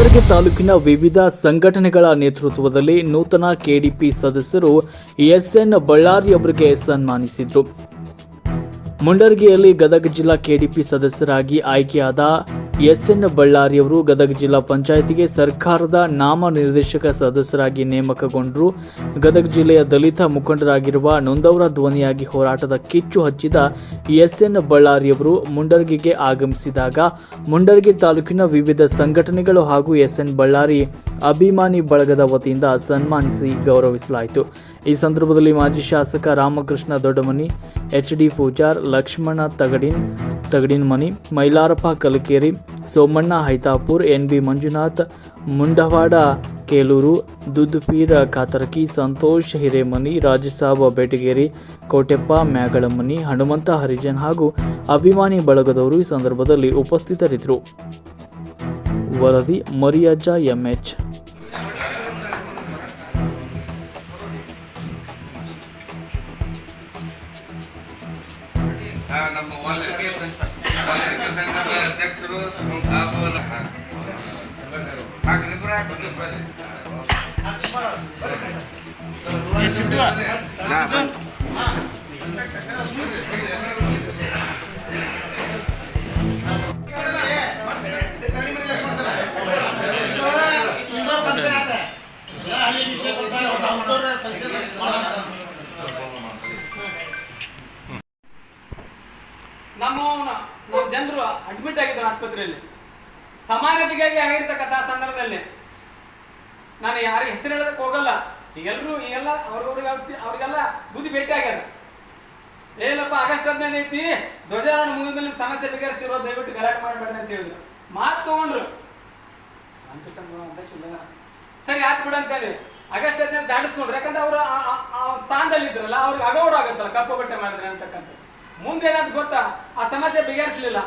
ಮುಂಡರಗಿ ತಾಲೂಕಿನ ವಿವಿಧ ಸಂಘಟನೆಗಳ ನೇತೃತ್ವದಲ್ಲಿ ನೂತನ ಕೆಡಿಪಿ ಸದಸ್ಯರು ಎಸ್ಎನ್ ಬಳ್ಳಾರಿ ಅವರಿಗೆ ಸನ್ಮಾನಿಸಿದರು. ಮುಂಡರಗಿಯಲ್ಲಿ ಗದಗ ಜಿಲ್ಲಾ ಕೆಡಿಪಿ ಸದಸ್ಯರಾಗಿ ಆಯ್ಕೆಯಾದ ಎಸ್ಎನ್ ಬಳ್ಳಾರಿಯವರು ಗದಗ ಜಿಲ್ಲಾ ಪಂಚಾಯಿತಿಗೆ ಸರ್ಕಾರದ ನಾಮ ನಿರ್ದೇಶಕ ಸದಸ್ಯರಾಗಿ ನೇಮಕಗೊಂಡರು. ಗದಗ ಜಿಲ್ಲೆಯ ದಲಿತ ಮುಖಂಡರಾಗಿರುವ ನೊಂದವರ ಧ್ವನಿಯಾಗಿ ಹೋರಾಟದ ಕಿಚ್ಚು ಹಚ್ಚಿದ ಎಸ್ಎನ್ ಬಳ್ಳಾರಿಯವರು ಮುಂಡರ್ಗಿಗೆ ಆಗಮಿಸಿದಾಗ ಮುಂಡರ್ಗಿ ತಾಲೂಕಿನ ವಿವಿಧ ಸಂಘಟನೆಗಳು ಹಾಗೂ ಎಸ್ಎನ್ ಬಳ್ಳಾರಿ ಅಭಿಮಾನಿ ಬಳಗದ ವತಿಯಿಂದ ಸನ್ಮಾನಿಸಿ ಗೌರವಿಸಲಾಯಿತು. ಈ ಸಂದರ್ಭದಲ್ಲಿ ಮಾಜಿ ಶಾಸಕ Ramakrishna Doddamani H D Pujar, Lakshmana Tagadin, Tagadina Mani, Mailarappa Kalakeri, Somanna Haitapur N B Manjunath, Mundawada Keluru, Duddupeera Katarki, Santosh Hiremani Rajasab Betageri, Koteppa Myagalamani, Hanumanta Harijan ಹಾಗೂ ಅಭಿಮಾನಿ ಬಳಗದವರು ಈ ಸಂದರ್ಭದಲ್ಲಿ ಉಪಸ್ಥಿತರಿದ್ದರು. ವರದಿ ಮರಿಯಜ್ಜ, ಎಂಎಚ್. ನಮ್ಮ ನಮ್ಮ ಜನರು ಅಡ್ಮಿಟ್ ಆಗಿದ್ದಾರೆ ಆಸ್ಪತ್ರೆಯಲ್ಲಿ. ಸಮಾನತೆಗಾಗಿ ಆಗಿರ್ತಕ್ಕಂಥ ಸಂದರ್ಭದಲ್ಲಿ ನಾನು ಯಾರ ಹೆಸರು ಹೇಳೋದಕ್ಕೆ ಹೋಗಲ್ಲ. ಈಗೆಲ್ಲರೂ ಈಗೆಲ್ಲ ಅವ್ರವ್ರಿಗೆ ಅವ್ರಿಗೆಲ್ಲ ಬುದ್ಧಿ ಭೇಟಿ ಆಗ್ಯದ. ಏನಪ್ಪ ಆಗಸ್ಟ್ ಹದಿನೈದು ಐತಿ. ಧ್ವಜಾರೋಹಣ ಮುಗಿದ ಮೇಲೆ ಸಮಸ್ಯೆ ಬಗೆಹರಿಸ್ತಿರೋ ದಯವಿಟ್ಟು ಗಲಾಟೆ ಮಾಡಬೇಡ ಅಂತ ಹೇಳಿದ್ರು. ಮಾತು ತಗೊಂಡ್ರು. ಸರಿ ಆತ್ ಬಿಡ ಅಂತ ಹೇಳಿ. ಆಗಸ್ಟ್ ಹದಿನೈದು ದಾಟಿಸ್ಕೊಂಡ್ರು. ಯಾಕಂದ್ರೆ ಅವರು ಸ್ಥಾನದಲ್ಲಿ ಇದ್ರಲ್ಲ, ಅವ್ರಿಗೆ ಅಗೌರವ ಆಗುತ್ತಲ್ಲ, ಕಪ್ಪು ಬಟ್ಟೆ ಮಾಡಿದ್ರೆ ಅಂತಕ್ಕಂಥ ಮುಂದೆ ಏನಂತ ಗೊತ್ತಾ? ಆ ಸಮಸ್ಯೆ ಬಗೆಹರಿಸಲಿಲ್ಲ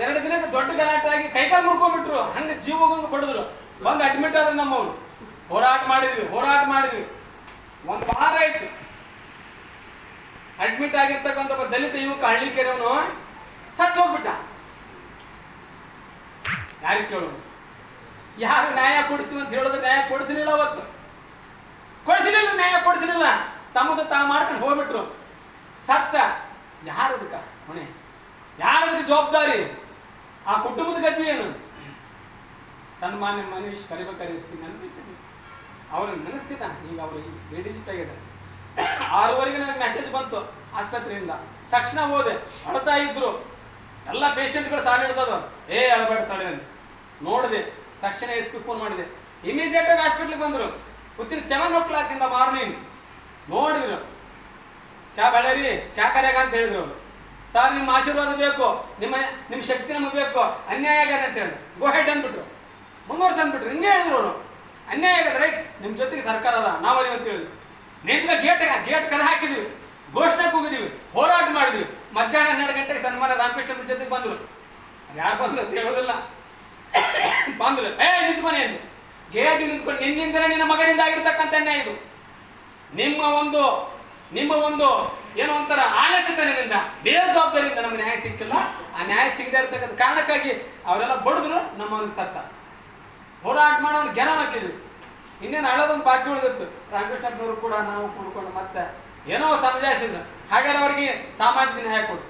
ಎರಡು ದಿನ ದೊಡ್ಡ ಗಲಾಟೆ ಆಗಿ ಕೈಕಾಲು ಮುರ್ಕೊಂಡ್ಬಿಟ್ರು. ಹಂಗೆ ಜೀವ ಹೋಗಂಗೆ ಹೊಡೆದ್ರು ಬಂದು ಅಡ್ಮಿಟ್ ಆದ್ರು ನಮ್ಮವ್ರು. ಹೋರಾಟ ಮಾಡಿದ್ವಿ ಹೋರಾಟ ಮಾಡಿದ್ವಿ. ಒಂದು ವಾರ ಆಯ್ತು. ಅಡ್ಮಿಟ್ ಆಗಿರ್ತಕ್ಕಂಥ ದಲಿತ ಯುವಕ ಹಳ್ಳಿ ಕೆರೆಯವನು ಸತ್ತು ಹೋಗ್ಬಿಟ್ಟ. ಯಾರಿಗೆ ಕೇಳೋದು? ಯಾರು ನ್ಯಾಯ ಕೊಡ್ತೀವಿ ಅಂತ ಹೇಳಿದ್ರೆ ನ್ಯಾಯ ಕೊಡಿಸಲಿಲ್ಲ ಅವತ್ತು. ಕೊಡಿಸಲಿಲ್ಲ, ನ್ಯಾಯ ಕೊಡಿಸಲಿಲ್ಲ. ತಮ್ಮದು ತಾ ಮಾಡ್ಕೊಂಡು ಹೋಗ್ಬಿಟ್ರು. ಸತ್ತ. ಯಾರು ಅದಕ್ಕ ಹೊಣೆ ಯಾರು ಅದಕ್ಕೆ ಜವಾಬ್ದಾರಿ? ಆ ಕುಟುಂಬದ ಗತಿ ಏನು? ಸನ್ಮಾನ್ಯ ಮನೀಶ್ ಕರಿಬೇಕಾದ್ರೆ ನೆನಪಿಸ್ತೀನಿ ಅವ್ರನ್ನ ನೆನೆಸ್ತಿದ್ದ ಈಗ ಅವರು ಲೇಡೀಸ್ ಆಗಿದೆ ಆರೂವರೆಗೆ ನನಗೆ ಮೆಸೇಜ್ ಬಂತು ಆಸ್ಪತ್ರೆಯಿಂದ. ತಕ್ಷಣ ಹೋದೆ. ಅಳ್ತಾ ಇದ್ರು. ಎಲ್ಲ ಪೇಷಂಟ್ಗಳು ಸಾಲ ಹಿಡ್ದದು ಏ ಅಳಬೇಡ ತಡೆ ಅಂತ. ನೋಡಿದೆ. ತಕ್ಷಣ ಎಸ್ಗೆ ಫೋನ್ ಮಾಡಿದೆ. ಇಮಿಡಿಯೇಟ್ ಆಗಿ ಹಾಸ್ಪಿಟ್ಲಿಗೆ ಬಂದರು. ಗೊತ್ತಿನ ಸೆವೆನ್ ಓ ಕ್ಲಾಕ್ ಇಂದ ಮಾರ್ನಿಂಗ್ ನೋಡಿದ್ರು. ಕ್ಯಾ ಬೇಡರಿ ಕ್ಯಾ ಕರೆಯಾಗ ಅಂತ ಹೇಳಿದ್ರು ಅವರು. ಸರ್ ನಿಮ್ಮ ಆಶೀರ್ವಾದ ಬೇಕು, ನಿಮ್ಮ ನಿಮ್ಮ ಶಕ್ತಿ ನಮಗೆ ಬೇಕು. ಅನ್ಯಾಯ ಆಗ್ಯದ ಅಂತ ಹೇಳಿ. ಗೋಹೆಡ್ ಅಂದ್ಬಿಟ್ರು. ಮುಂದುವರ್ಸ ಅಂದ್ಬಿಟ್ರು ಹಿಂಗೆ ಹೇಳಿದ್ರು ಅವರು. ಅನ್ಯಾಯ ಆಗ್ಯದ ರೈಟ್, ನಿಮ್ಮ ಜೊತೆಗೆ ಸರ್ಕಾರ ಅದ. ನಾವು ಅದೇ ಅಂತ ಹೇಳಿದ್ರು. ನೇತ್ರ ಗೇಟ್ ಗೇಟ್ ಕದ ಹಾಕಿದ್ವಿ. ಘೋಷಣೆ ಕೂಗಿದ್ವಿ. ಹೋರಾಟ ಮಾಡಿದ್ವಿ. ಮಧ್ಯಾಹ್ನ ಹನ್ನೆರಡು ಗಂಟೆಗೆ ಸನ್ಮಾನ ರಾಮಕೃಷ್ಣ ಜೊತೆಗೆ ಬಂದರು. ಯಾರು ಬಂದ್ರು ಅಂತ ಹೇಳೋದಿಲ್ಲ. ಬಂದ್ರು. ಏ, ನಿಂತ್ಕೊನೆ ಅಂದೆ. ಗೇಟ್ ನಿಂತ್ಕೊಂಡು ನಿನ್ನಿಂದಲೇ ನಿನ್ನ ಮಗನಿಂದ ಆಗಿರ್ತಕ್ಕಂಥ ಅನ್ಯಾಯ ಇದು. ನಿಮ್ಮ ಒಂದು ನಿಮ್ಮ ಒಂದು ಏನೋ ಒಂಥರ ಆಲಸ್ಯತನದಿಂದ ಬೇಜವಾಬ್ದಾರಿಯಿಂದ ನಮ್ಗೆ ನ್ಯಾಯ ಸಿಕ್ಕಿಲ್ಲ. ಆ ನ್ಯಾಯ ಸಿಗದೆ ಇರ್ತಕ್ಕಂಥ ಕಾರಣಕ್ಕಾಗಿ ಅವರೆಲ್ಲ ಬಡಿದ್ರು, ನಮ್ಮವನಿಗೆ ಸತ್ತ. ಹೋರಾಟ ಮಾಡೋನ್ ಗೆನ ಹಾಕಿದ್ವಿ ಇನ್ನೇನು ಹಳದೊಂದು ಬಾಕಿ ಉಳಿದಿತ್ತು. ರಾಮಕೃಷ್ಣಪ್ಪನವರು ಕೂಡ ನಾವು ಕೂಡ್ಕೊಂಡು ಮತ್ತೆ ಏನೋ ಸಮಜಾಯಿಸಿದ್ರು ಹಾಗಾದ್ರೆ ಅವ್ರಿಗೆ ಸಾಮಾಜಿಕ ನ್ಯಾಯ ಕೊಡು.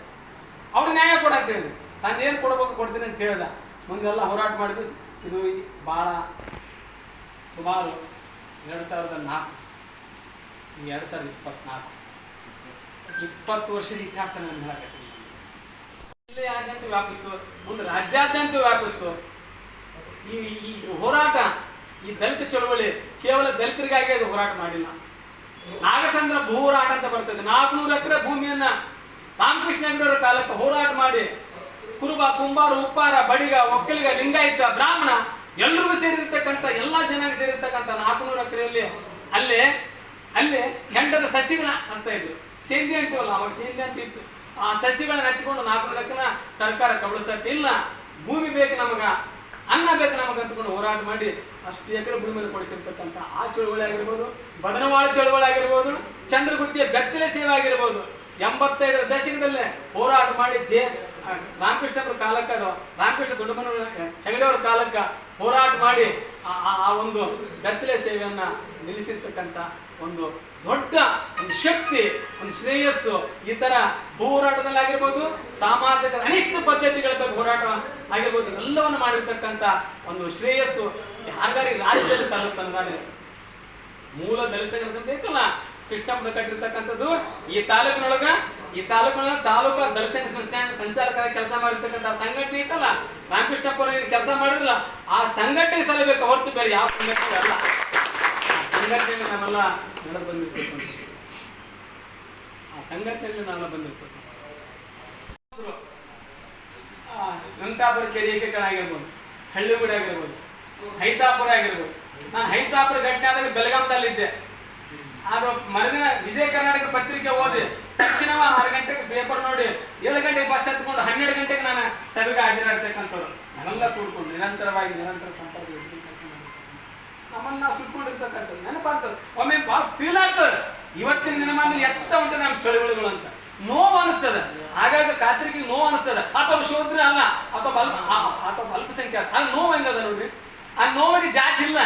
ಅವ್ರಿಗೆ ನ್ಯಾಯ ಕೊಡ ಅಂತ ಹೇಳಿದ್ರು. ನಾನು ಏನು ಕೊಡಬೇಕು ಕೊಡ್ತೀನಿ ಅಂತ ಹೇಳ್ದ ಮುಂದೆಲ್ಲ ಹೋರಾಟ ಮಾಡಿದ್ವಿ ಇದು ಭಾಳ ಸುಮಾರು ಎರಡು ಸಾವಿರದ ನಾಲ್ಕು ಎರಡು ಸಾವಿರದ ಇಪ್ಪತ್ನಾಲ್ಕು. ಇಪ್ಪತ್ತು ವರ್ಷದ ಇತಿಹಾಸ ಜಿಲ್ಲೆಯಾದ್ಯಂತ ವ್ಯಾಪಿಸ್ತು? ಮುಂದೆ ರಾಜ್ಯಾದ್ಯಂತ ವ್ಯಾಪಿಸ್ತು. ಈ ಈ ಹೋರಾಟ, ಈ ದಲಿತ ಚಳವಳಿ ಕೇವಲ ದಲಿತರಿಗಾಗಿ ಅದು ಹೋರಾಟ ಮಾಡಿಲ್ಲ. ನಾಗಸಂದ್ರ ಭೂ ಹೋರಾಟ ಅಂತ ಬರ್ತದೆ. ನಾಲ್ಕುನೂರು ಎಕರೆ ಭೂಮಿಯನ್ನ ರಾಮಕೃಷ್ಣ ಹೆಗಡೆಯವರ ಕಾಲಕ್ಕೆ ಹೋರಾಟ ಮಾಡಿ ಕುರುಬ, ಕುಂಬಾರ, ಉಪ್ಪಾರ, ಬಡಿಗ, ಒಕ್ಕಲಿಗ, ಲಿಂಗಾಯತ, ಬ್ರಾಹ್ಮಣ ಎಲ್ರಿಗೂ ಸೇರಿರ್ತಕ್ಕಂಥ ಎಲ್ಲಾ ಜನರಿಗೆ ಸೇರಿರ್ತಕ್ಕಂಥ ನಾಲ್ಕುನೂರು ಎಕರೆಯಲ್ಲಿ ಅಲ್ಲೇ ಅಲ್ಲೇ ಹೆಂಡದ ಸಸಿಗಳ ಹಚ್ತಾ ಇದ್ರು. ಸೇಂದಿ ಅಂತೀವಲ್ಲ ಅವಾಗ ಸೇಂದಿ ಅಂತ ಇತ್ತು. ಆ ಸಸಿಗಳನ್ನ ಹಚ್ಕೊಂಡು ನಾಲ್ಕು ಸರ್ಕಾರ ಕಬಳಿಸ್ತಾ ಇಲ್ಲ. ಭೂಮಿ ಬೇಕು ನಮಗ, ಅನ್ನ ಬೇಕು ನಮಗ ಅಂತಕೊಂಡು ಹೋರಾಟ ಮಾಡಿ ಅಷ್ಟು ಎಕರೆ ಮೇಲೆ ಕೊಡಿಸಿರ್ತಕ್ಕಂಥ ಆ ಚಳುವಳಿ ಆಗಿರ್ಬೋದು, ಬದನವಾಳ ಚಳುವಳಿ ಆಗಿರ್ಬೋದು, ಚಂದ್ರಗುತ್ತಿಯ ಬೆತ್ತಲೆ ಸೇವೆ ಆಗಿರ್ಬೋದು, ಎಂಬತ್ತೈದರ ದಶಕದಲ್ಲೇ ಹೋರಾಟ ಮಾಡಿ ಜೆ ರಾಮಕೃಷ್ಣ ಅವರ ಕಾಲಕ್ಕೆ ಅದು, ರಾಮಕೃಷ್ಣ ದೊಡ್ಡಮನ ಹೆಗಡೆಯವರ ಕಾಲಕ್ಕ ಹೋರಾಟ ಮಾಡಿ ಆ ಒಂದು ಬೆತ್ತಲೆ ಸೇವೆಯನ್ನ ನಿಲ್ಲಿಸಿರ್ತಕ್ಕಂಥ ಒಂದು ದೊಡ್ಡ ಒಂದು ಶಕ್ತಿ, ಒಂದು ಶ್ರೇಯಸ್ಸು ಈ ತರ ಹೋರಾಟದಲ್ಲಿ ಆಗಿರ್ಬೋದು, ಸಾಮಾಜಿಕ ಅನಿಷ್ಟ ಪದ್ಧತಿಗಳ ಬಗ್ಗೆ ಹೋರಾಟ ಆಗಿರ್ಬೋದು, ಎಲ್ಲವನ್ನು ಮಾಡಿರ್ತಕ್ಕಂಥ ಒಂದು ಶ್ರೇಯಸ್ಸು ಯಾರಿಗಾರಿ ರಾಜ್ಯದಲ್ಲಿ ಸಲ್ಲುತ್ತಂದಾನೆ ಮೂಲ ದಲಿತ ಸಂಘ ಬೇಕಲ್ಲ ಕೃಷ್ಣಪುರ ಕಟ್ಟಿರ್ತಕ್ಕಂಥದ್ದು ಈ ತಾಲೂಕಿನೊಳಗ. ಈ ತಾಲೂಕಿನೊಳಗ ತಾಲೂಕು ದಲಿತ ಸಂಚಾಲಕರ ಕೆಲಸ ಮಾಡಿರ್ತಕ್ಕಂಥ ಸಂಘಟನೆ ಐತಲ್ಲ? ಏನು ಕೆಲಸ ಮಾಡಿದ್ರಲ್ಲ, ಆ ಸಂಘಟನೆ ಸಲ್ಲಬೇಕು ಹೊರತು ಬೇರೆ ಯಾವ ಸಂಘಟನೆ ಅಲ್ಲ ಆ ನಾನೆಲ್ಲ ನಡೆದು ಬಂದಿರ್ತಕ್ಕಂಥ ಆ ಸಂಘಟನೆಯಲ್ಲಿ ನಾವೆಲ್ಲ ಬಂದಿರ್ತಕ್ಕಂಥ ಗಂಗಾಪುರ ಕೆರೆ ಆಗಿರ್ಬೋದು, ಹಳ್ಳಿಗೂಡ ಆಗಿರ್ಬೋದು, ಹೈತಾಪುರ ಆಗಿರ್ಬೋದು. ನಾನು ಹೈತಾಪುರ ಘಟನೆ ಆದಾಗ ಬೆಳಗಾಂದಲ್ಲಿದ್ದೆ ಅದು ಮರುದಿನ ವಿಜಯ ಕರ್ನಾಟಕ ಪತ್ರಿಕೆ ಓದಿ ತಕ್ಷಣ ಆರು ಗಂಟೆಗೆ ಪೇಪರ್ ನೋಡಿ ಏಳು ಗಂಟೆಗೆ ಬಸ್ ಹತ್ಕೊಂಡು ಹನ್ನೆರಡು ಗಂಟೆಗೆ ನಾನು ಸಭೆಗೆ ಹಾಜರಾಗ್ತಕ್ಕಂಥವ್ರು. ನಾವೆಲ್ಲ ಕೂಡ್ಕೊಂಡು ನಿರಂತರವಾಗಿ ನಿರಂತರ ಸಂಪರ್ಕ ನಮ್ಮನ್ನ ನಾವು ಸುಟ್ಕೊಂಡಿರ್ತಕ್ಕಂಥದ್ದು ನೆನಪಾಗ್ತದೆ. ಒಮ್ಮೆ ಭಾಳ ಫೀಲ್ ಆಗ್ತದೆ. ಇವತ್ತಿನ ದಿನಮಾನದಲ್ಲಿ ಎತ್ತ ಉಂಟು ನಮ್ಮ ಚಳುವಳಿಗಳು ಅಂತ. ನೋವು ಅನಿಸ್ತದ. ಆಗಾಗ ಖಾತ್ರಿಗೆ ನೋವು ಅನಿಸ್ತದ. ಅಥವಾ ಶೋದ್ರ ಅಲ್ಲ. ಅಥವಾ ಅಲ್ಪ ಆ- ಅಥವಾ ಅಲ್ಪಸಂಖ್ಯಾತ. ಅದು ನೋವು ಹೆಂಗದ ನೋಡ್ರಿ? ಆ ನೋವಿಗೆ ಜಾತಿ ಇಲ್ಲ.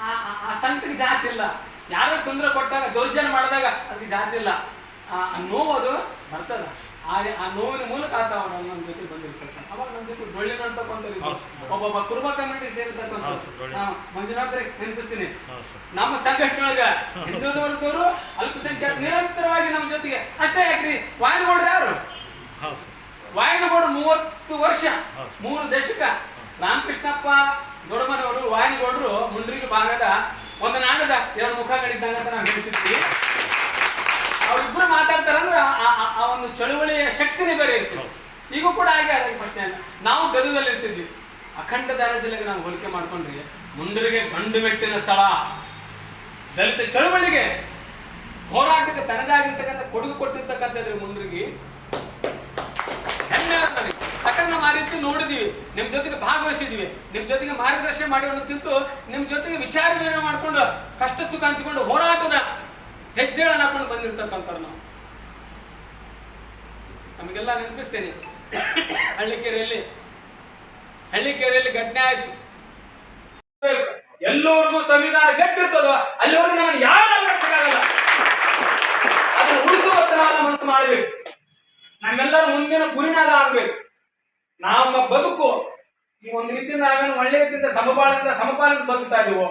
ಆ ಆ- ಆ ಜಾತಿ ಇಲ್ಲ. ಯಾರು ತೊಂದರೆ ಕೊಟ್ಟಾಗ, ದೌರ್ಜನ್ಯ ಮಾಡಿದಾಗ ಅದಕ್ಕೆ ಜಾತಿ ಇಲ್ಲ. ಆ ಆ ನೋವು ಅದು ಬರ್ತದ. ಆ ಆ ನೋವಿನ ಮೂಲಕ ಆತ ಅವನು ನಮ್ಮ ಜೊತೆ ಬಂದಿರ್ತಕ್ಕಂಥ ಅವಾಗ ನಮ್ಮ ಜೊತೆ ಡೊಳ್ಳಿನಂತ ಒಬ್ಬ ಒಬ್ಬ ಕುರುಬ ಕಮಿಟಿ ಸೇರಿರ್ತಕ್ಕಂಥ ಮಂಜುನಾಥ ನೆನಪಿಸ್ತೀನಿ. ನಮ್ಮ ಸಂಘಟನೆಯೊಳಗ ಹಿಂದೂ ವರ್ಗದವರು ಅಲ್ಪಸಂಖ್ಯಾತ ನಿರಂತರವಾಗಿ ನಮ್ಮ ಜೊತೆಗೆ. ಅಷ್ಟೇ ಯಾಕ್ರಿ? ವಾಯನಗೌಡ್ರು ಯಾರು? ವಾಯನಗೌಡರು ಮೂವತ್ತು ವರ್ಷ. ಮೂರು ದಶಕ. ರಾಮಕೃಷ್ಣಪ್ಪ ದೊಡ್ಡಮನವರು ವಾಯನಗೌಡರು ಮುಂಡ್ರಿಗೆ ಭಾಗದ ಒಂದು ನಾಡದ ಎರಡು ಮುಖಗಳಿದ್ದಂಗ ನಾವು ಹೇಳ್ತಿದ್ವಿ. ಅವ್ರಿಬ್ರು ಮಾತಾಡ್ತಾರಂದ್ರೆ ಆ- ಆ- ಒಂದು ಚಳುವಳಿಯ ಶಕ್ತಿನೇ ಬೇರೆ ಇರ್ತದೆ ಈಗೂ ಕೂಡ ಹಾಗೆ ಆದಾಗ ಪ್ರಶ್ನೆ ನಾವು ಗದುದಲ್ಲಿ ಇರ್ತಿದ್ವಿ. ಅಖಂಡ ದಾರ ಜಿಲ್ಲೆಗೆ ನಾವು ಹೋಲಿಕೆ ಮಾಡ್ಕೊಂಡ್ರಿ ಮುಂಡರಿಗೆ ಗಂಡು ಮೆಟ್ಟಿನ ಸ್ಥಳ. ದಲಿತ ಚಳುವಳಿಗೆ ಹೋರಾಟಕ್ಕೆ ತನದಾಗಿರ್ತಕ್ಕಂಥ ಕೊಡುಗೆ ಕೊಟ್ಟಿರ್ತಕ್ಕಂಥದ್ರಿ ಮುಂಡ್ರಿಗೆ ಯಾಕಂದ್ರೆ ನಾವು ಆ ರೀತಿ ನೋಡಿದೀವಿ. ನಿಮ್ ಜೊತೆಗೆ ಭಾಗವಹಿಸಿದ್ವಿ. ನಿಮ್ ಜೊತೆಗೆ ಮಾರ್ಗದರ್ಶನ ಮಾಡಿ ಅನ್ನೋದಕ್ಕಿಂತ ನಿಮ್ ಜೊತೆಗೆ ವಿಚಾರ ವಿನಿಮಯ ಮಾಡ್ಕೊಂಡು ಕಷ್ಟ ಸುಖ ಹಂಚಿಕೊಂಡು ಹೋರಾಟದ ಹೆಜ್ಜೆಗಳನ್ನ ಹಾಕೊಂಡು ಬಂದಿರ್ತಕ್ಕಂಥವ್ರು ನಾವು. ನಮಗೆಲ್ಲ ನೆನಪಿಸ್ತೇನೆ. ಹಳ್ಳಿಕೆರೆಯಲ್ಲಿ ಹಳ್ಳಿಕೆರೆಯಲ್ಲಿ ಘಟನೆ ಆಯ್ತು. ಎಲ್ಲರಿಗೂ ಸಂವಿಧಾನ ಗಟ್ಟಿರ್ತದೋ, ಅಲ್ಲಿವರೆಗೂ ನಮ್ಮನ್ನು ಯಾರು ಅಲ್ಲಾಡ್ಸಕ್ಕಾಗಲ್ಲ ಅದನ್ನು ಉಳಿಸುವ ಮನಸ್ಸು ಮಾಡಬೇಕು. ನಮ್ಮೆಲ್ಲರ ಮುಂದಿನ ಗುರಿನಾಗ ಆಗ್ಬೇಕು. ನಮ್ಮ ಬದುಕು, ಈ ಒಂದು ರೀತಿಯಿಂದ ನಾವೇನು ಒಳ್ಳೆ ರೀತಿಯಿಂದ ಸಮಬಾಳದಿಂದ ಸಮಪಾಲದಿಂದ ಬದುಕ್ತಾ ಇದೀವೋ,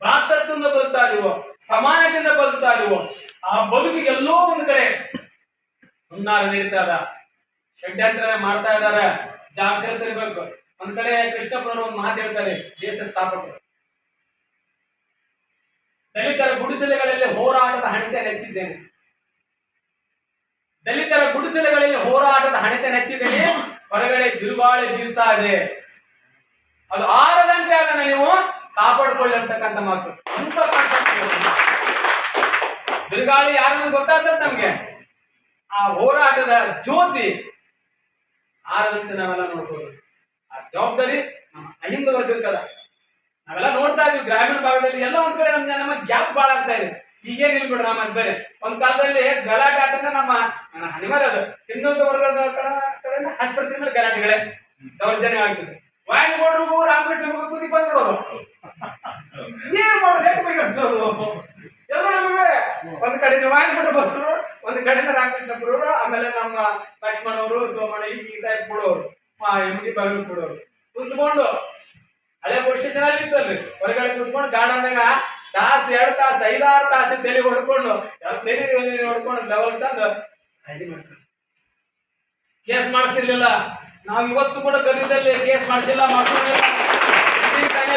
ಭಾರತದಿಂದ ಬದುಕ್ತಾ ಇದೀವೋ ಸಮಾನತೆಯಿಂದ ಬದುಕ್ತಾ ಇದೀವೋ ಆ ಬದುಕಿಗೆ ಎಲ್ಲೋ ಒಂದು ಕಡೆ ಹುನ್ನಾರ ನಡೀತಾ ಅದ ಷಡ್ಯಂತ್ರ ಮಾಡ್ತಾ ಇದಾರೆ ಜಾಗ್ರತೆ ಇರಬೇಕು. ಒಂದ್ ಕಡೆ ಕೃಷ್ಣಪ್ಪನವರು ಒಂದು ಮಾತು ಹೇಳ್ತಾರೆ ದೇಶ ಸ್ಥಾಪಕರು. ದಲಿತರ ಗುಡಿಸಲುಗಳಲ್ಲಿ ಹೋರಾಟದ ಹಣತೆ ನೆಚ್ಚಿದ್ದೇನೆ. ದಲಿತರ ಗುಡಿಸಲೆಗಳಲ್ಲಿ ಹೋರಾಟದ ಹಣತೆ ನೆಚ್ಚಿದ್ದೇನೆ. ಹೊರಗಡೆ ಬಿರುಗಾಳಿ ಬೀಸ್ತಾ ಇದೆ. ಅದು ಆರದಂತೆ ಅದನ್ನ ನೀವು ಕಾಪಾಡಿಕೊಳ್ಳಿ ಅಂತಕ್ಕಂಥ ಮಾತು ಬಿರುಗಾಳಿ ಯಾರು ಗೊತ್ತಾಗ್ತದೆ ನಮ್ಗೆ? ಆ ಹೋರಾಟದ ಜ್ಯೋತಿ ಆರದಂತೆ ನಾವೆಲ್ಲ ನೋಡ್ಬೋದು. ಆ ಜವಾಬ್ದಾರಿ ನಮ್ಮ ಅಹಿಂದ ವರ್ಗಕ್ಕದ ನಾವೆಲ್ಲ ನೋಡ್ತಾ ಇದೀವಿ ಗ್ರಾಮೀಣ ಭಾಗದಲ್ಲಿ ಎಲ್ಲ ಒಂದ್ ಕಡೆ ನಮ್ಗೆ ನಮ್ಮ ಗ್ಯಾಪ್ ಬಾಳ ಆಗ್ತಾ ಇದೆ. ಈಗೇನ್ ಇಲ್ಬಿಡ್ರಿ ನಮ್ಮ ಬೇರೆ ಒಂದ್ ಕಾಲದಲ್ಲಿ ಗಲಾಟೆ ಆಟಂದ್ರೆ ನಮ್ಮ ನನ್ನ ಹನಿವಾರ ಅದು. ಇನ್ನೊಂದು ವರ್ಗದ ಕಡೆ ಕಡೆಯಿಂದ ಆಸ್ಪತ್ರೆ ಮೇಲೆ ಗಲಾಟೆಗಳೇ. ದೌರ್ಜನ್ಯ ಆಗ್ತದೆ. ವಾಯನಗೌಡರು ರಾಮಕೃಷ್ಣ ನಮಗೆ ಕುದಿ ಬಂದ್ಬಿಡೋದು. ಏನ್ ಮಾಡೋದು ಹೇಗೆ ಬೈಗಡಿಸೋದು? ಒಂದ್ ಕಡೆಯಿಂದ ವಾಯನಗೌಡರು ಬಂದ್ರು, ಒಂದ್ ಕಡೆಯಿಂದ ರಾಮಕೃಷ್ಣ ಆಮೇಲೆ ನಮ್ಮ ಲಕ್ಷ್ಮಣ ಅವರು, ಸೋಮಣ್ಣ, ಈ ಟೈಪ್ ಕೊಡೋರು ಎಂ ಡಿ ಬಾಗಿಲು ಕೊಡೋರು. ಕುಂತ್ಕೊಂಡು, ಹಳೆ ಪುರುಷ ಚೆನ್ನಾಗಿತ್ತು ಅಲ್ಲಿ ಹೊರಗಡೆ ಕುತ್ಕೊಂಡು ಗಾರ್ಡನ್ದಾಗ ತಾಸ್, ಎರಡು ತಾಸ್, ಐದಾರು ತಾಸು ತಲೆ ಹೊಡ್ಕೊಂಡು ತಲೆ ಹೊಡ್ಕೊಂಡು ಲೆವೆಲ್ ತಂದು ಹಜಿ ಮಾಡ್ತಾರೆ. ಕೇಸ್ ಮಾಡ್ತಿರ್ಲಿಲ್ಲ ನಾವು ಇವತ್ತು ಕೂಡ ಗದಗದಲ್ಲಿ ಕೇಸ್ ಮಾಡಿಸಿಲ್ಲ, ಮಾಡ್ಕೊಂಡಿಲ್ಲ.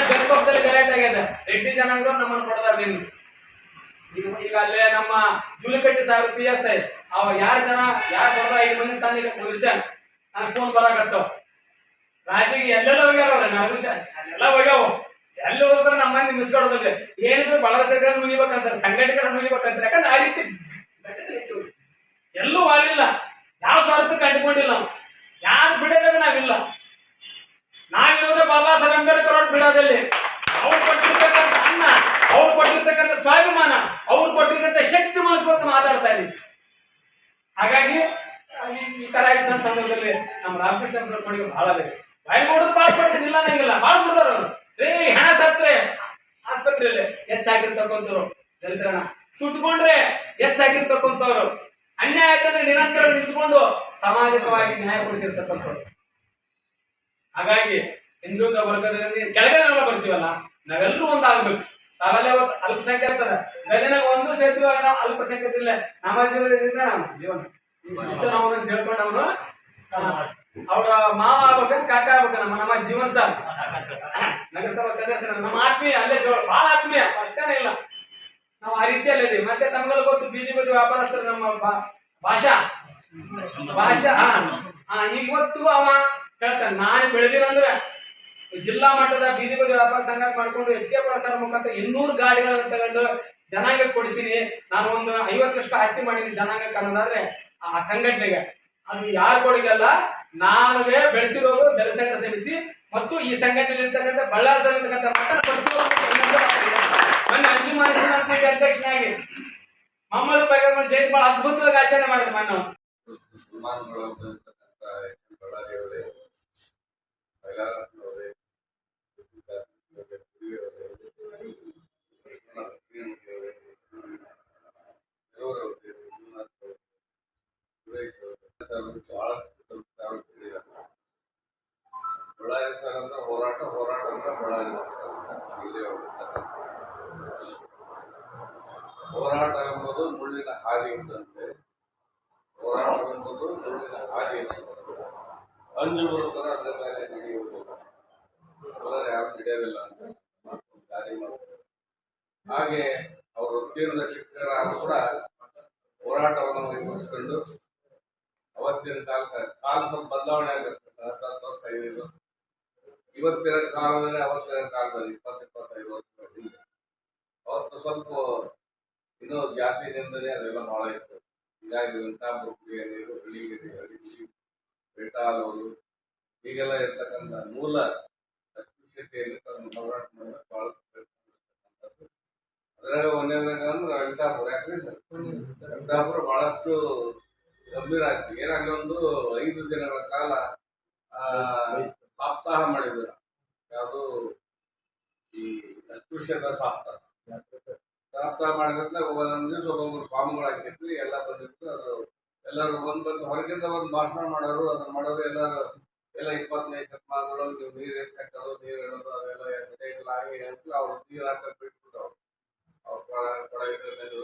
ಬೆಳಕೊಪ್ಪದಲ್ಲಿ ಗಲಾಟೆ ಆಗ್ಯದ ರೆಡ್ಡಿ ಜನಾಂಗದವ್ರು ನಮ್ಮನ್ನು ಕೊಡದಾರ ನಿನ್ನ. ಈಗ ಅಲ್ಲೇ ನಮ್ಮ ಜೂಲಿಕಟ್ಟಿ ಸಾಹೇಬ್ ಪಿ ಎಸ್ ಐ ಅವ ಯಾರು ಜನ, ಯಾರು ಕೊಡ್ದ ಐದು ಮಂದಿ ತಂದಿಲ್ಲ ಈಗ ನನಗೆ ಫೋನ್ ಬರಾಕತ್ತವ ರಾಜಿಗೆ ಎಲ್ಲೆಲ್ಲ ಹೋಗ್ಯಾರ ಅವ್ರ ನನಗೂ ಅಲ್ಲೆಲ್ಲ ಹೋಗ್ಯಾವ. ಎಲ್ಲಿ ಹೋದ್ರೆ ನಮ್ಮ ಮಂದಿ ಮಿಸ್ಕೊಡೋದಿಲ್ಲ ಏನಿದ್ರು ಬಳಗ ಸರ್ಕಾರ ಮುಗಿಬೇಕಂತಾರೆ ಸಂಘಟಕರ ಮುಗಿಬೇಕಂತಾರೆ ಯಾಕಂದ್ರೆ ಆ ರೀತಿ ಘಟನೆ ಇತ್ತು. ಎಲ್ಲೂ ವಾಲಿಲ್ಲ ಯಾವ ಸ್ವಾರ್ಥಕ್ಕೆ ಅಂಟಿಕೊಂಡಿಲ್ಲ ನಾವು ಯಾರು ಬಿಡೋದಾಗ ನಾವಿಲ್ಲ ನಾವಿರೋದೇ ಬಾಬಾ ಸಾಹೇಬ್ ಅಂಬೇಡ್ಕರ್ ಅವ್ರು ಬಿಡೋದಲ್ಲಿ ಅವ್ರು ಕೊಟ್ಟಿರ್ತಕ್ಕಂಥ ಅನ್ನ ಅವ್ರು ಕೊಟ್ಟಿರ್ತಕ್ಕಂಥ ಸ್ವಾಭಿಮಾನ ಅವ್ರು ಕೊಟ್ಟಿರ್ತಕ್ಕಂಥ ಶಕ್ತಿ ಮೂಲಕ ಮಾತಾಡ್ತಾ ಇದೀವಿ ಹಾಗಾಗಿ ಈ- ಈ ತರ ಇದ್ದ ಸಂದರ್ಭದಲ್ಲಿ ನಮ್ಮ ರಾಮಕೃಷ್ಣ ಕೊಡುಗೆ ಬಹಳ ಬೇಕು ಬಾಯಿ ಕೊಡೋದು ಭಾಳ ಕೊಡ್ತೀನಿ ಇಲ್ಲ ನಂಗಿಲ್ಲ ಭಾಳ ಕೊಡ್ತಾರ ರೀ ಹಣ ಸತ್ರೆ ಆಸ್ಪತ್ರೆಯಲ್ಲಿ ಎತ್ತಾಗಿರ್ತಕ್ಕಂಥವ್ರು ದಲಿತರನ್ನ. ಸುಟ್ಕೊಂಡ್ರೆ ಎತ್ತಾಗಿರ್ತಕ್ಕಂಥವ್ರು ಅನ್ಯಾಯ ಆಯ್ತಂದ್ರೆ ನಿರಂತರ ನಿಂತ್ಕೊಂಡು ಸಾಮಾಜಿಕವಾಗಿ ನ್ಯಾಯ ಕೊಡಿಸಿರ್ತಕ್ಕಂಥವ್ರು. ಹಾಗಾಗಿ ಹಿಂದುಳಿದ ವರ್ಗದಲ್ಲಿ ಕೆಳಗಡೆ ನಾವೆಲ್ಲ ಬರ್ತೀವಲ್ಲ, ನಾವೆಲ್ಲರೂ ಒಂದಾಗಬೇಕು. ನಾವೆಲ್ಲ ಅಲ್ಪಸಂಖ್ಯಾತರ ಗದನಾಗ ಒಂದು ಸೇರ್ತೀವಾಗ ನಾವು ಅಲ್ಪಸಂಖ್ಯಾತಿಲ್ಲ ನಮ್ಮ ಜೀವನದಿಂದ ನಮ್ಮ ಜೀವನ. ಅವನು ತಿಳ್ಕೊಂಡು ಅವನು ಅವರ ಮಾವ ಆಗ್ಬೇಕು, ಕಾಕ ಆಗ್ಬೇಕು, ನಮ್ಮ ನಮ್ಮ ಜೀವನ ಸಾರ್ ನಗರಸಭಾ ಸದಸ್ಯರ ನಮ್ಮ ಆತ್ಮೀಯ ಅಲ್ಲೇ ಜೋಳ ಬಹಳ ಆತ್ಮೀಯ ಅಷ್ಟೇನೇ ಇಲ್ಲ ನಾವು ಆ ರೀತಿಯಲ್ಲಿ ಇದೀವಿ ಮತ್ತೆ ತಮಗೆಲ್ಲ ಗೊತ್ತು ಬೀದಿ ಬದಿ ವ್ಯಾಪಾರಸ್ಥರು ನಮ್ಮ ಭಾಷಾ. ಭಾಷಾ ಇವತ್ತು ಅವ. ಹೇಳ್ತಾನೆ ನಾನು ಬೆಳೆದಿರಂದ್ರೆ ಜಿಲ್ಲಾ ಮಟ್ಟದ ಬೀದಿ ಬದಿ ವ್ಯಾಪಾರ ಸಂಘ ಮಾಡ್ಕೊಂಡು ಎಚ್ ಕೆ ಪ್ರಸಾರ ಮುಖಾಂತರ ಇನ್ನೂರು ಗಾಡಿಗಳನ್ನು ತಗೊಂಡು ಜನಾಂಗಕ್ಕೆ ಕೊಡಿಸಿನಿ. ನಾನು ಒಂದು ಐವತ್ತರಷ್ಟು ಆಸ್ತಿ ಮಾಡೀನಿ ಜನಾಂಗಕ್ಕೆ ಅನ್ನೋದಾದ್ರೆ ಆ ಸಂಘಟನೆಗೆ. ಅದು ಯಾರು ಕೊಡುಗೆ ಅಲ್ಲ ನಾನುಗೆ ಬೆಳೆಸಿರೋದು ದಲಿತ ಸಮಿತಿ ಮತ್ತು ಈ ಸಂಘಟನೆ ಇರ್ತಕ್ಕಂಥ ಬಳ್ಳಾರಿ ಪ್ರತಿಯೊಬ್ಬರು ಮೊನ್ನೆ ಅಧ್ಯಕ್ಷನಾಗಿ ಮಮ್ಮಲ್ ಪೈಗಂಬರ್ ಜಯಂತಿ ಬಹಳ ಅದ್ಭುತವಾಗಿ ಆಚರಣೆ ಮಾಡಿದ್ರು ಮಣ್ಣು. ಬಳ್ಳಾರಿ ಸರ್ ಅಂದ್ರೆ ಹೋರಾಟ ಹೋರಾಟ ಅಂದ್ರೆ ಬಳ್ಳಾರಿ ಸರ್. ಅಂತ ಇಲ್ಲಿ ಹೋರಾಟ ಎಂಬುದು ಮುಳ್ಳಿನ ಹಾದಿ ಇದ್ದಂತೆ ಹೋರಾಟವೆಂಬುದು ಮುಳ್ಳಿನ ಹಾದಿ ಅಂಜು ಬರುತ್ತಾರೆ, ಅದರ ಮೇಲೆ ನಡೆಯುವುದಿಲ್ಲ ಹೋರಾಟ ಯಾರು ನಡೆಯೋದಿಲ್ಲ ಅಂತ ದಾರಿ ಹಾಗೆ ಅವರು ಉತ್ತೀರ್ಣ ಶಿಕ್ಷಕರಾದ್ರು ಕೂಡ ಹೋರಾಟವನ್ನು ನಿರ್ವಹಿಸಿಕೊಂಡು ಅವತ್ತಿನ ಕಾಲಕ್ಕೆ ಕಾಲ ಸ್ವಲ್ಪ ಬದಲಾವಣೆ ಆಗಿರುತ್ತೆ ಹತ್ತತ್ತು ವರ್ಷ ಐದೈದು ಇವತ್ತಿನ ಕಾಲದಲ್ಲಿ ಅವತ್ತಿನ ಕಾಲದಲ್ಲಿ ಇಪ್ಪತ್ತು, ಇಪ್ಪತ್ತೈದು ವರ್ಷ ಅವತ್ತು ಸ್ವಲ್ಪ ಇನ್ನೂ ಜಾತಿ ನಿಂದನೆ ಅದೆಲ್ಲ ಭಾಳ ಇತ್ತು ಹೀಗಾಗಿ ಕುಡಿಯ ನೀರು ಹಳ್ಳಿಗಿರಿ ಹಳ್ಳಿ ಬೆಟ್ಟಾಲೂರು ಹೀಗೆಲ್ಲ ಇರ್ತಕ್ಕಂಥ ಮೂಲ ಅಸ್ಪೃಶ್ಯತೆಯನ್ನು ತನ್ನ ಹೋರಾಟ ಮಾಡಕ್ಕೆ ಬಹಳ ಪ್ರಯತ್ನಿಸ್ತಕ್ಕಂಥದ್ದು ಅದ್ರಾಗ ಒಂದೇದ್ರಾಗ ಅಂದ್ರೆ ವೆಂಕಟಾಪುರ ಯಾಕ್ರಿ ಸರ್? ವೆಂಕಟಾಪುರ ಭಾಳಷ್ಟು ಗಂಭೀರ ಆಗ್ತದೆ. ಏನಾಗಲಿ ಒಂದು ಐದು ದಿನಗಳ ಕಾಲ ಸಪ್ತಾಹ ಮಾಡಿದ್ರು. ಯಾವುದು ಈ ಅಸ್ಪೃಶ್ಯದ ಸಪ್ತಾಹ. ಸಪ್ತಾಹ ಮಾಡಿದ್ರೆ ಒಂದೊಂದು ದಿವಸ ಒಬ್ಬೊಬ್ರು ಸ್ವಾಮಿಗಳು ಆಗಿರ್ತೀವಿ ಎಲ್ಲ ಬಂದಿತ್ತು. ಅದು ಎಲ್ಲರೂ ಬಂದು ಬಂದು ಹೊರಗಿಂದ ಒಂದು ಭಾಷಣ ಮಾಡೋರು, ಅದನ್ನ ಮಾಡೋರು ಎಲ್ಲರೂ, ಎಲ್ಲ ಇಪ್ಪತ್ತನೇ ಶತಮಾನದೊಳಗೆ ನೀವು ನೀರು ಎಷ್ಟು ಹಾಕೋದು ನೀರು ಹೇಳೋದು ಅದೆಲ್ಲ ಇಲ್ಲ ಹಾಗೆ ಅಂತ ಅವ್ರು ನೀರು ಹಾಕೋದು ಬಿಟ್ಬಿಟ್ಟು ಅವ್ರು ಅವ್ರ ಕೊಡಗಿನಲ್ಲಿ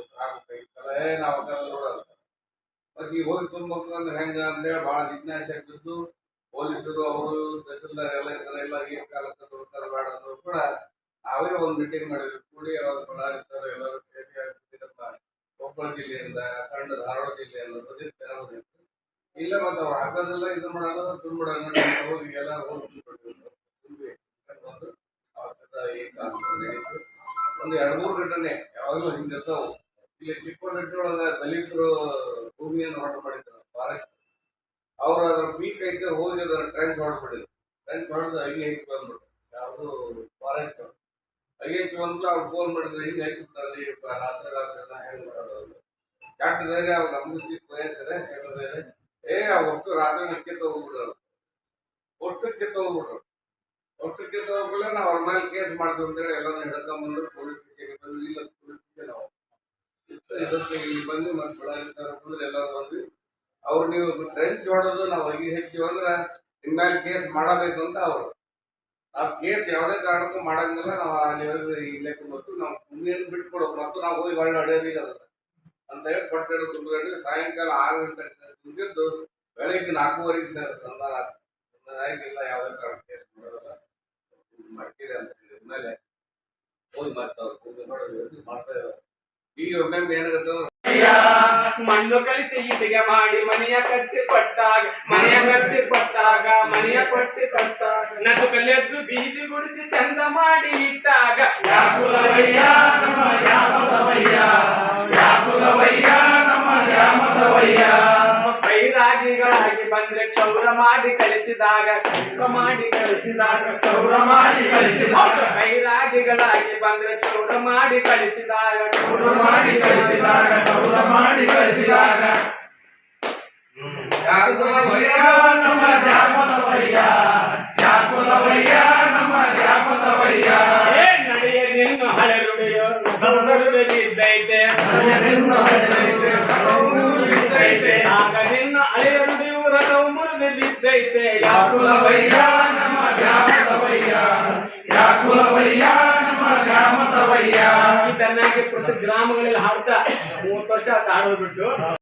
ನಾವು ಅದೆಲ್ಲ ನೋಡಲ್ಲ. ಮತ್ತೆ ಈಗ ಹೋಗಿ ತುಂಬೇಕು ಅಂದ್ರೆ ಹೆಂಗ ಅಂತೇಳಿ ಭಾಳ ಜಿಜ್ಞಾಸೆ ಆಗ್ತಿತ್ತು. ಪೊಲೀಸರು, ಅವರು, ತಹಸೀಲ್ದಾರ್ ಎಲ್ಲ ಇದ್ರೆ ಎಲ್ಲ ಏನ್ ಕಾಲಕ್ಕೆ ಬೇಡ ಅಂದ್ರು ಕೂಡ ನಾವೇ ಒಂದು ಮೀಟಿಂಗ್ ಮಾಡಿದ್ರು ಕೂಡಿ ಅವರು ಬಳ್ಳಾರಿ ಸರ್, ಎಲ್ಲರೂ ಸೇರಿ ಕೊಪ್ಪಳ ಜಿಲ್ಲೆಯಿಂದ, ಅಖಂಡ ಧಾರವಾಡ ಜಿಲ್ಲೆಯಿಂದ ಬಂದಿತ್ತು ಬಂದಿತ್ತು ಇಲ್ಲ ಮತ್ತೆ ಅವ್ರು ಹಾಕೋದಿಲ್ಲ ಇದು ಮಾಡೋದು ಹೋಗಿ ಎಲ್ಲ ಹೋಗಿ ತುಂಬಿ ಬಂದು ಅವತ್ತಿಂದ ಈ ಒಂದು ಎರಡು ಮೂರು ಘಟನೆ, ಯಾವಾಗಲೂ ಹಿಂಗಿರ್ತಾವು. ಇಲ್ಲಿ ಚಿಕ್ಕಮಗಳೂರೊಳಗ ದಲಿತರು ಭೂಮಿಯನ್ನು ಹೊರಟು ಮಾಡಿದ್ರು ಫಾರೆಸ್ಟ್ ಅವ್ರು ಅದ್ರ ಪೀಕ್ ಐತೆ, ಹೋಗಿ ಅದನ್ನ ಟ್ರೆಂಚ್ ಹೊಡೆದ್ಬಿಟ್ಟಿದ್ರು. ಟ್ರೆಂಚ್ ಹೊಡೆದು ಐದು ಐದು ಬಂದ್ಬಿಟ್ಟು ಯಾವುದು ಫಾರೆಸ್ಟ್ ಹೆಚ್ಚು ಬಂದ್ಬಿಟ್ಟು ಅವ್ರು ಫೋನ್ ಮಾಡಿದ್ರೆ ಹಿಂಗೆ ಹೆಚ್ಚಿಬಿಟ್ಟಲ್ಲಿ ರಾತ್ರಿ ರಾತ್ರಿ ಹೆಂಗ್ ಮಾಡೋದು ಅಂತ. ಕೆಟ್ಟ ಧೈರ್ಯ ಅವ್ರು ನಮಗೂ ಚಿಕ್ಕ ವಯಸ್ಸರೆ ಕೆಟ್ಟ ಧೈರ್ಯ ಏ ಅಷ್ಟು ರಾತ್ರಿ ನಕ್ಕೆ ಕಿತ್ತು ಹೋಗ್ಬಿಟ್ರು ಅಷ್ಟು ಕಿತ್ತು ಹೋಗ್ಬಿಲ್ಲ ನಾವು ಅವ್ರ ಮೇಲೆ ಕೇಸ್ ಮಾಡ್ತೀವಿ ಅಂತೇಳಿ ಎಲ್ಲಾನು ಹಿಡ್ಕೊಂಬಂದ್ರು ಪೊಲೀಸ್ ಸ್ಟೇಷನ್ಗೆ ಬಂದು ಇಲ್ಲ ಪೊಲೀಸ್ ನಾವು ಇದಕ್ಕೆ ಇಲ್ಲಿ ಬಂದು ಮತ್ತೆ ಬಳ್ಳಾರಿ ಸರ್ ಬಂದ್ರೆ, ಎಲ್ಲರೂ ಬಂದ್ವಿ. ಅವ್ರು ನೀವು ಟ್ರೆಂಚ್ ಹೊಡೆದು ನಾವು ಅಗಿ ಹೆಚ್ಚಿವಿ ಅಂದ್ರೆ ನಿಮ್ಮ ಮೇಲೆ ಕೇಸ್ ಮಾಡಬೇಕು ಅಂತ ಅವರು. ನಾವು ಕೇಸ್ ಯಾವುದೇ ಕಾರಣಕ್ಕೂ ಮಾಡಂಗಿಲ್ಲ, ನಾವು ಅಲ್ಲಿ ಇಲ್ಲೇ ಕುಂಬತ್ತು ನಾವು ಮುಂದೇನು ಬಿಟ್ಕೊಡೋದು, ಮತ್ತು ನಾವು ಹೋಗಿ ಹೊರಗೆ ಹೊಡೆಯೋದಿಲ್ಲ ಅದನ್ನ ಅಂತ ಹೇಳಿ ಪಟ್ಟಣ ತುಂಬಿಕೊಂಡು ಸಾಯಂಕಾಲ ಆರು ಗಂಟೆ ತುಂಬಿದ್ದು ಬೆಳಗ್ಗೆ ನಾಲ್ಕೂವರೆಗೆ ಸರ್, ಸಂಧಾನ ಆಗಿಲ್ಲ, ಯಾವುದೇ ಕಾರಣ ಕೇಸ್ ಮಾಡೋದಲ್ಲ ಮಾಡ್ತೀರಿ ಅಂತ ಹೇಳಿದ್ಮೇಲೆ ಹೋಗಿ ಮತ್ತೆ ಅವ್ರು ಹೋಗಿ ಮಾಡೋದು ಮಾಡ್ತಾ ಇದ್ದಾರೆ. ಈಗ ಒಮ್ಮೆ ಏನಾಗುತ್ತೆ ಅಂದ್ರೆ ಮಣ್ಣು ಕಲಿಸಿ ಇಟ್ಟಿಗೆ ಮಾಡಿ ಮನೆಯ ಕಟ್ಟಿ ಕೊಟ್ಟಾಗ ಮನೆಯ ಕಟ್ಟಿ ಕೊಟ್ಟಾಗ ಮನೆಯ ಕೊಟ್ಟಿ ಕೊಟ್ಟಾಗ ನಸು ಕಲೆದ್ದು ಬೀದಿ ಗುಡಿಸಿ ಚಂದ ಮಾಡಿ ಇಟ್ಟಾಗ ಯಾಕುಲವಯ್ಯ ನಮ್ಮ ಯಾಮದವಯ್ಯ ಯಾಕುಲವಯ್ಯ ನಮ್ಮ ಯಾಮದವಯ್ಯ ಬೈರಾಗಿಗಳಾಗಿ ಬಂದ್ರೆ ಕ್ಷೌರ ಮಾಡಿ ಕಳಿಸಿದಾಗ ಕ್ಷೌರ ಮಾಡಿ ಕಳಿಸಿದಾಗ ಕ್ಷೌರ ಮಾಡಿ ಕಳಿಸಿದಾಗ ಬೈರಾಗಿಗಳಾಗಿ ಬಂದ್ರೆ ಕ್ಷೌರ ಮಾಡಿ ಕಳಿಸಿದಾಗ ಕ್ಷೌರ ಮಾಡಿ ಕಳಿಸಿದಾಗ ಕ್ಷೌರ ಮಾಡಿ ಕಳಿಸಿದಾಗ. ಪ್ರತಿ ಗ್ರಾಮಗಳಲ್ಲಿ ಹಾಡ್ತಾ ಮೂವತ್ತು ವರ್ಷ ಆತ ಹಾಡೋದ್ಬಿಟ್ಟು ಬಿಟ್ಟು